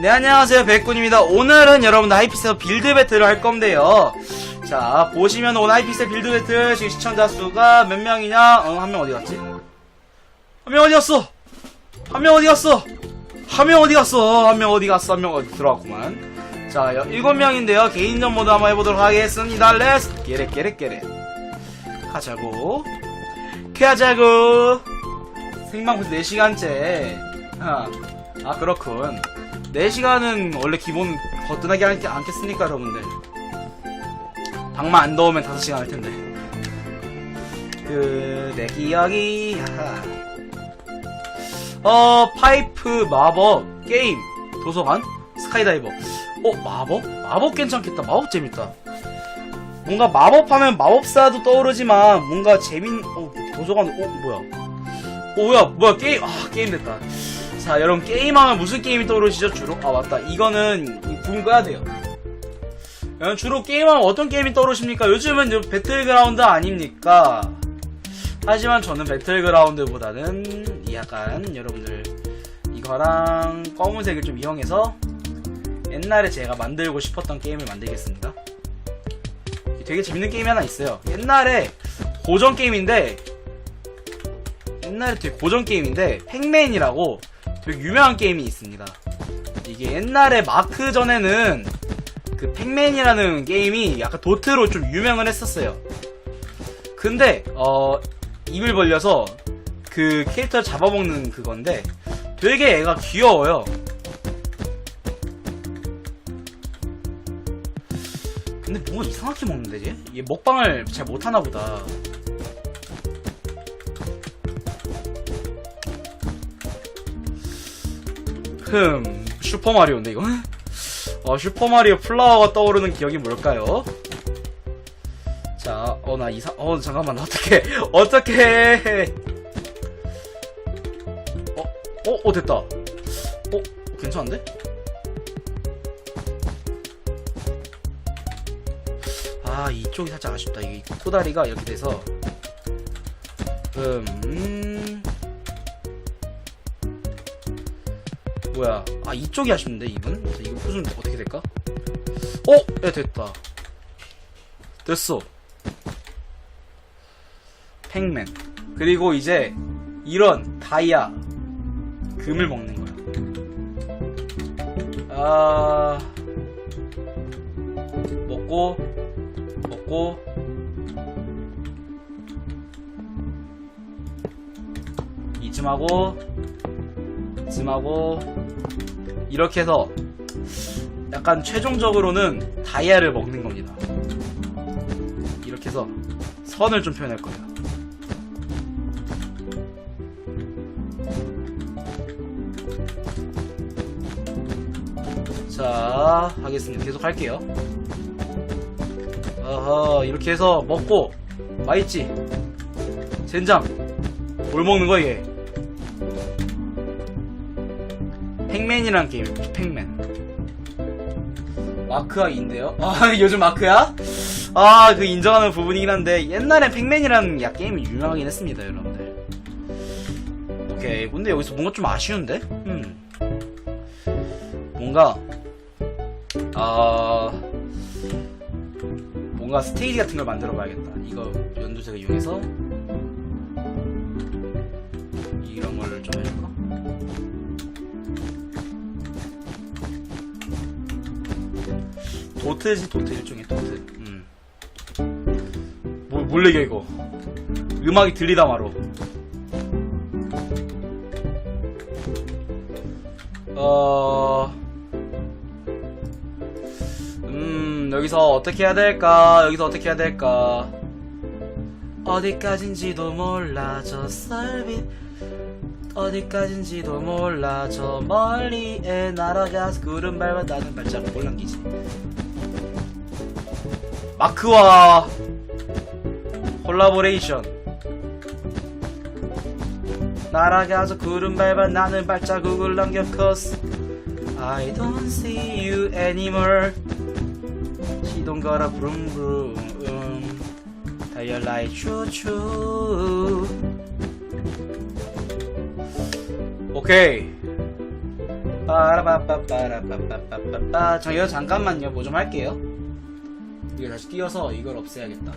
네 안녕하세요. 백군입니다. 오늘은 여러분들 하이피셀 빌드 배틀을 할 건데요. 자 보시면 오늘 하이피셀 빌드 배틀 지금 시청자 수가 몇 명이냐? 어, 한 명 어디 갔지? 한 명 어디 갔어? 한 명 어디 갔어? 한 명 어디 갔어? 한 명 어디 갔어? 한 명 어디 들어왔구만. 자 여- 일곱 명인데요. 개인전 모드 한번 해보도록 하겠습니다. 렛츠 깨레 깨레 깨레 가자고. 가자고. 생방 벌써 4시간째. 아, 아 그렇군 4시간은 원래 기본 거뜬하게 하지 않겠습니까 여러분들? 방만 안 더우면 5시간 할 텐데. 그내 기억이. 어 파이프 마법 게임 도서관 스카이다이버. 어 마법? 마법 괜찮겠다. 마법 재밌다. 뭔가 마법하면 마법사도 떠오르지만 뭔가 재민 어 도서관 어 뭐야? 어 뭐야? 뭐야? 게임 아 게임 됐다 자 여러분 게임하면 무슨 게임이 떠오르시죠? 주로? 아 맞다. 이거는 꺼야 돼요. 여러분 주로 게임하면 어떤 게임이 떠오르십니까? 요즘은 저 배틀그라운드 아닙니까? 하지만 저는 배틀그라운드보다는 이 약간 여러분들 이거랑 검은색을 좀 이용해서 옛날에 제가 만들고 싶었던 게임을 만들겠습니다. 되게 재밌는 게임이 하나 있어요. 옛날에 고전 게임인데 옛날에 되게 고전 게임인데 팩맨이라고 되게 유명한 게임이 있습니다. 이게 옛날에 마크 전에는 그 팩맨이라는 게임이 약간 도트로 좀 유명을 했었어요. 근데 어 입을 벌려서 그 캐릭터를 잡아먹는 그건데 되게 애가 귀여워요. 근데 뭔가 이상하게 먹는데 얘? 얘 먹방을 잘 못하나 보다. 흠 슈퍼마리오인데 이거 어 슈퍼마리오 플라워가 떠오르는 기억이 뭘까요? 자, 어 나 이상 어 잠깐만 어떻게 어떻게 어, 어, 어 됐다. 어, 괜찮은데? 아 이쪽이 살짝 아쉽다. 이게 코다리가 이렇게 돼서 음, 뭐야? 아 이쪽이 아쉽는데 이분. 이거 무슨 어떻게 될까? 어? 야 됐다. 됐어. 팩맨. 그리고 이제 이런 다이아 금을 먹는 거야. 아 먹고 먹고. 이쯤하고 이쯤하고 이렇게 해서 약간 최종적으로는 다이아를 먹는 겁니다. 이렇게 해서 선을 좀 표현할 거예요. 자, 하겠습니다. 계속 할게요. 어허, 이렇게 해서 먹고, 맛있지? 젠장. 뭘 먹는 거야, 이게? 팩맨이란 게임, 팩맨. 마크아인데요? 아, 요즘 마크야? 아, 그 인정하는 부분이긴 한데, 옛날엔 팩맨이라는 야, 게임이 유명하긴 했습니다, 여러분들. 오케이. 근데 여기서 뭔가 좀 아쉬운데? 음. 뭔가, 아, 뭔가 스테이지 같은 걸 만들어 봐야겠다. 이거 연두색을 이용해서, 이런 걸 좀 해볼까? 도트지 도트 일종의 도트. 음. 뭘, 뭘 얘기야 이거? 음악이 들리다 마로. 어. 음, 여기서 어떻게 해야 될까? 여기서 어떻게 해야 될까? 어디까진지도 몰라, 저 설비. 어디까진지도 몰라, 저 멀리에 날아가서 구름 밟아 나는 발자국 못 남기지. 마크와 콜라보레이션. 날아가서 구름 밟아 나는 발자국을 남겨 cause I don't see you anymore. 시동 걸어 브룸 브룸 달려 라이 추추. 오케이. 빠라바빠빠라빠빠빠빠. 저기요 잠깐만요. 뭐 좀 할게요 이거 다시 띄어서 이걸 없애야겠다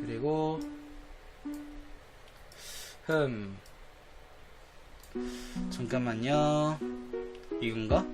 그리고 흠 잠깐만요 이건가?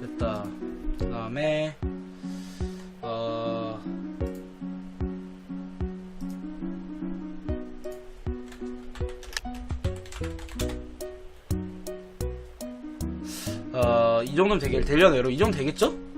됐다 그 다음에 어 어, 이 정도면 되게, 되려나요? 이 정도 되겠죠?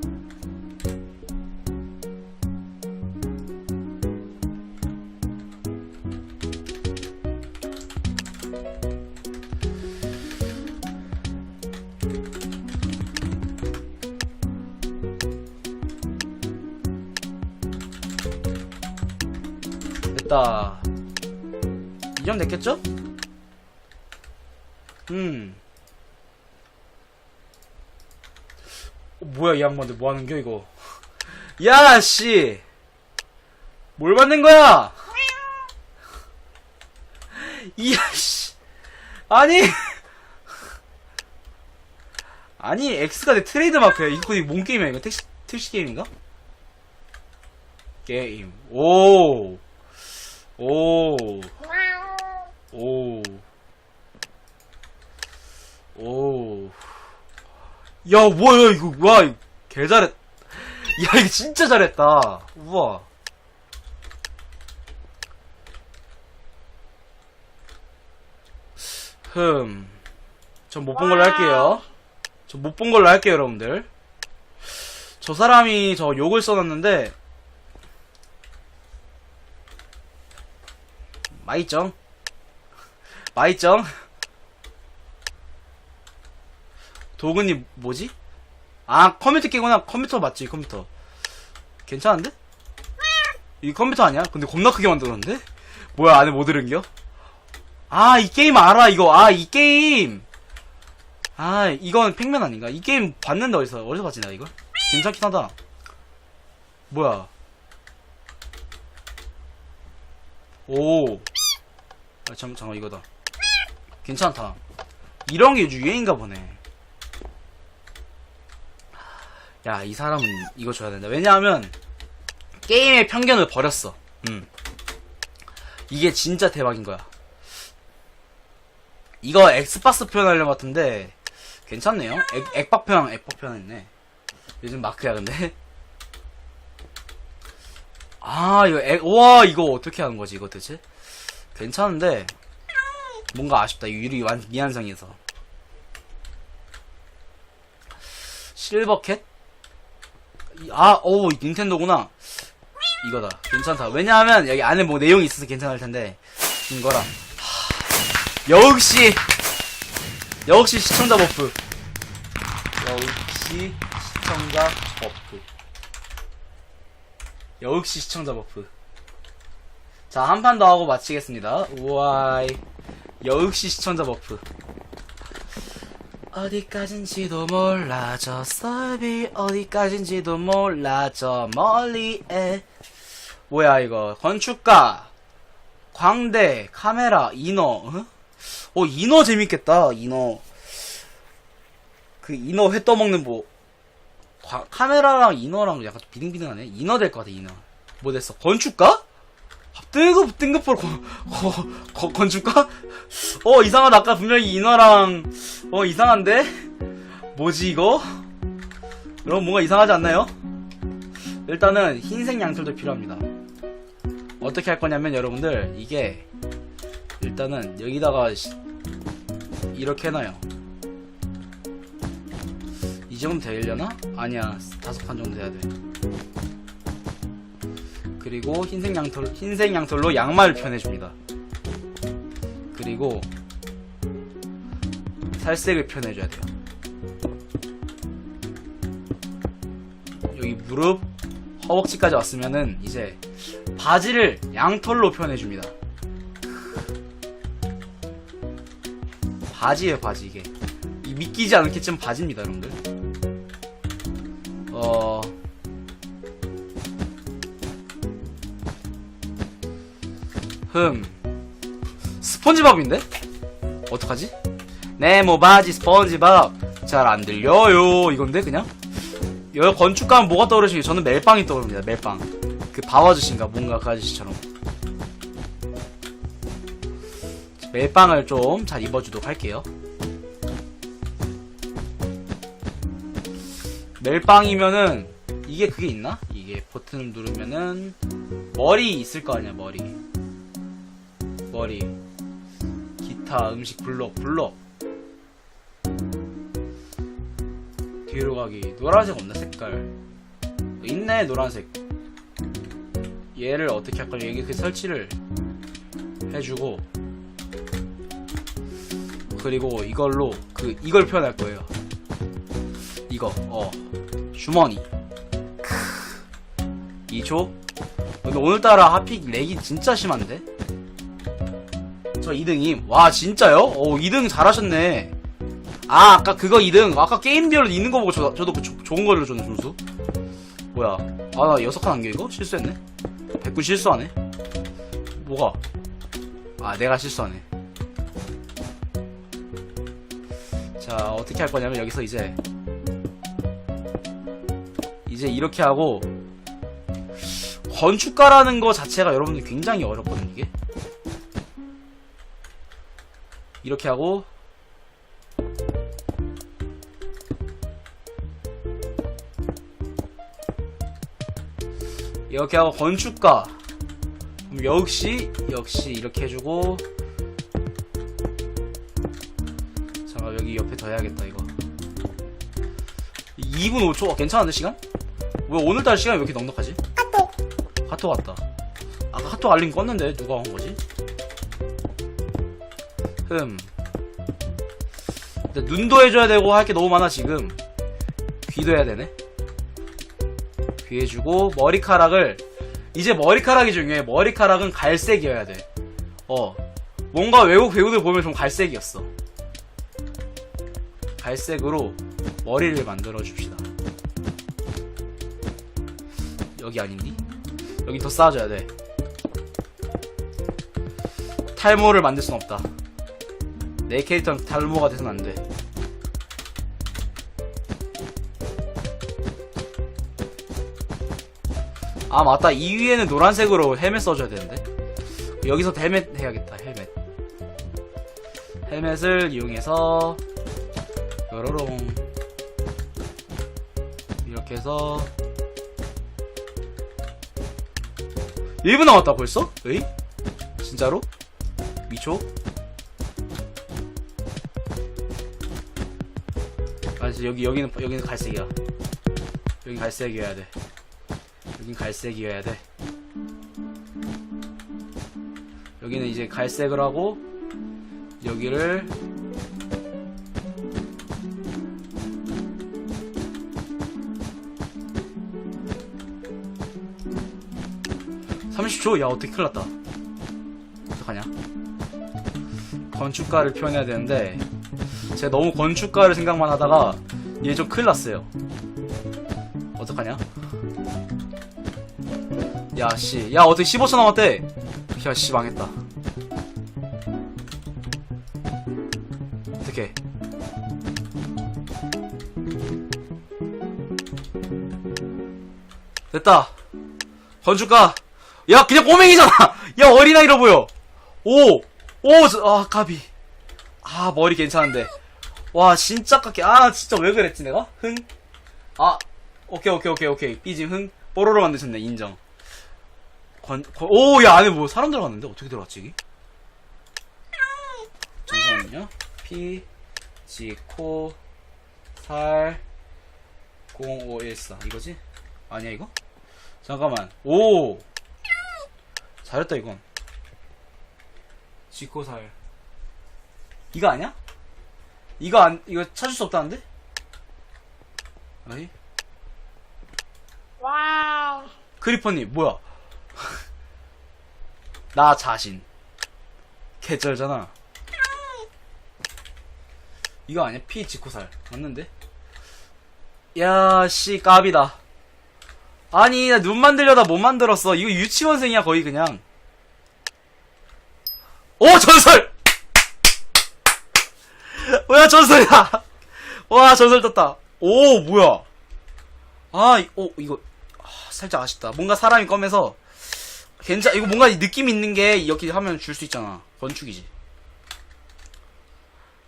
됐다. 이 정도 됐겠죠? 음. 어, 뭐야 이 양반들 뭐 하는겨 이거 야 씨! 뭘 받는 거야? 이야 씨 아니 아니 X가 내 트레이드 마크야 이거 뭔 게임이야 이거 택시 택시 게임인가? 게임 오 오, 오, 오. 야, 뭐야, 이거, 와, 개 잘했. 야, 이거 진짜 잘했다. 우와. 흠. 전 못 본 걸로 할게요. 전 못 본 걸로 할게요, 여러분들. 저 사람이 저 욕을 써놨는데, 마이쩡? 마이쩡? 도근이 뭐지? 아 컴퓨터 깨구나 컴퓨터 맞지 컴퓨터 괜찮은데? 이 컴퓨터 아니야? 근데 겁나 크게 만들었는데? 뭐야 안에 뭐 들은겨? 아 이 게임 알아 이거 아 이 게임 아 이건 팩맨 아닌가? 이 게임 봤는데 어디서 어디서 봤지 나 이거? 괜찮긴 하다 뭐야 오 아, 잠, 잠깐 이거다 괜찮다 이런 게 유행인가 보네 야, 이 사람은 이거 줘야 된다. 왜냐하면, 게임의 편견을 버렸어. 음. 이게 진짜 대박인 거야. 이거 엑스박스 표현하려고 같은데, 괜찮네요. 액, 액박 표현, 액박 표현했네. 요즘 마크야, 근데. 아, 이거, 액, 와, 이거 어떻게 하는 거지, 이거 대체? 괜찮은데, 뭔가 아쉽다. 유리 완, 미완성에서. 실버캣? 이- 아, 오, 닌텐도구나. 이거다. 괜찮다. 왜냐하면 여기 안에 뭐 내용이 있어서 괜찮을 텐데 이거라. 하, 역시 역시 시청자 버프. 역시 시청자 버프. 역시 시청자 버프. 자, 한 판 더 하고 마치겠습니다. 우와이. 역시 시청자 버프. 어디까진지도 몰라 저 썰비 어디까진지도 몰라 저 멀리에 뭐야 이거 건축가 광대 카메라 인어 어? 어 인어 재밌겠다 인어 그 인어 회 떠먹는 뭐 과- 카메라랑 인어랑 약간 좀 비등비등하네 인어 될 것 같아 인어 뭐 됐어 건축가? 등급 등급으로 거, 거, 거, 건축가? 어 이상하다 아까 분명히 인어랑 어 이상한데? 뭐지 이거? 여러분 뭔가 이상하지 않나요? 일단은 흰색 양털도 필요합니다 어떻게 할 거냐면 여러분들 이게 일단은 여기다가 시- 이렇게 해놔요 이 정도 되려나? 아니야 다섯 판 정도 돼야 돼 그리고 흰색 양털 흰색 양털로 양말을 표현해줍니다 그리고 살색을 표현해줘야 돼요. 여기 무릎, 허벅지까지 왔으면은 이제 바지를 양털로 표현해줍니다. 바지예요, 바지 이게. 이 믿기지 않겠지만 바지입니다, 여러분들. 흠. 스폰지밥인데? 어떡하지? 네모 바지 스펀지밥 잘 안 들려요 이건데 그냥 여기 건축가면 뭐가 떠오르시게 저는 멜빵이 떠오릅니다 멜빵 그 바와주신가 뭔가 그 아저씨처럼 멜빵을 좀 잘 입어주도록 할게요 멜빵이면은 이게 그게 있나? 이게 버튼을 누르면은 머리 있을 거 아니야 머리 머리 기타 음식 블록 블록 뒤로 가기. 노란색 없나 색깔? 있네 노란색. 얘를 어떻게 할까 여기 그 설치를 해주고. 그리고 이걸로 그 이걸 표현할 거예요. 이거 어. 주머니. 2초 근데 오늘따라 하픽 렉이 진짜 심한데 저 2등임. 와 진짜요? 오 2등 잘하셨네. 아 아까 그거 2등. 아까 게임별로 있는 거 보고 저, 저도 그 조- 좋은 거를 줬네 점수. 뭐야. 아나 여섯 칸 안겨 이거? 실수했네. 100군 실수하네. 뭐가? 아 내가 실수하네. 자 어떻게 할 거냐면 여기서 이제 이제 이렇게 하고 건축가라는 거 자체가 여러분들 굉장히 어렵거든요 이게 이렇게 하고 이렇게 하고 건축가 역시 역시 이렇게 해주고 잠깐 여기 옆에 더 해야겠다 이거 2분 5초 괜찮은데 시간? 왜 오늘따라 시간이 왜 이렇게 넉넉하지? 카톡 카톡 왔다 아까 카톡 알림 껐는데 누가 온 거지? 흠 눈도 해줘야 되고 할 게 너무 많아 지금. 귀도 해야 되네. 귀 해주고 머리카락을 이제 머리카락이 중요해. 머리카락은 갈색이어야 돼어. 뭔가 외국 배우들 보면 좀 갈색이었어. 갈색으로 머리를 만들어 줍시다. 여기 아닌디? 여기 더 쌓아줘야 돼. 탈모를 만들 순 없다 내 캐릭터는 탈모가 돼선 안돼 아 맞다 이 위에는 노란색으로 헬멧 써줘야 되는데 여기서 헬멧 해야겠다 헬멧 헬멧을 이용해서 요로롱 이렇게 해서 1분 남았다 벌써? 에이? 진짜로? 미초? 아 이제 여기 여기는 여기는 갈색이야. 여긴 갈색이어야 돼. 여긴 갈색이어야 돼. 여기는 이제 갈색을 하고 여기를 (30초) 야 어떻게 큰일 났다. 어떡하냐? 건축가를 표현해야 되는데 제가 너무 건축가를 생각만 하다가 얘 좀 큰일 났어요. 어떡하냐? 야씨. 야 어떻게 15초 남았대 야씨 망했다. 어떡해. 됐다. 건축가. 야 그냥 꼬맹이잖아. 야 어린아이로 보여. 오오아 까비 아 머리 괜찮은데. 와 진짜 깎게 아 진짜 왜 그랬지 내가? 흥 아 오케이 오케이 오케이 오케이. 삐짐 흥. 뽀로로 만드셨네 인정. 오야 안에 뭐 사람 들어갔는데? 어떻게 들어갔지 이게? 잠깐만요. 피 지코 살 0514 이거지? 아니야 이거? 잠깐만. 오! 잘했다 이건. 지코살 이거 아니야? 이거 안 이거 찾을 수 없다는데? 어이? 와우. 크리퍼님 뭐야? 나 자신 개쩔잖아. 이거 아니야? 피 지코살 맞는데? 야씨 까비다. 아니 나 눈 만들려다 못 만들었어. 이거 유치원생이야 거의 그냥. 오 전설! 왜 뭐야 전설이야 와 전설 떴다 오 뭐야 아, 이- 오, 이거, 아, 살짝 아쉽다. 뭔가 사람이 꺼면서, 괜찮, 이거 뭔가 느낌 있는 게 이렇게 하면 줄 수 있잖아. 건축이지.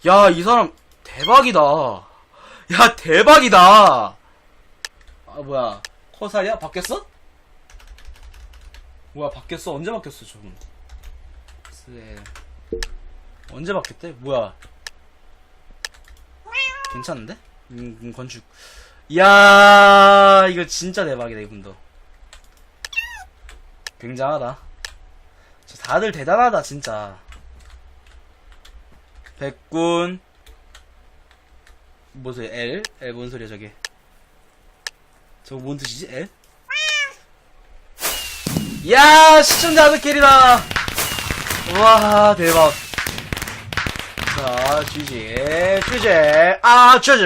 야, 이 사람, 대박이다. 야, 대박이다. 아, 뭐야. 커살이야? 바뀌었어? 뭐야, 바뀌었어? 언제 바뀌었어, 저분? 언제 바뀌었대? 뭐야. 괜찮은데? 음, 음, 건축. 이야, 이거 진짜 대박이다, 이분도. 굉장하다. 저 다들 대단하다, 진짜. 백군. 뭐소 L? L 뭔 소리야, 저게? 저거 뭔 뜻이지, L? 이야, 시청자 아드캐리다! 와, 대박. 자, GG, GG, 아, GG.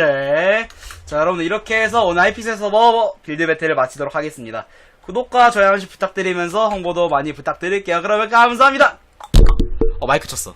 자, 여러분들 이렇게 해서 오늘 IPC 서버 빌드 배틀을 마치도록 하겠습니다. 구독과 좋아요 한 번씩 부탁드리면서 홍보도 많이 부탁드릴게요. 그러면 감사합니다. 어, 마이크 쳤어.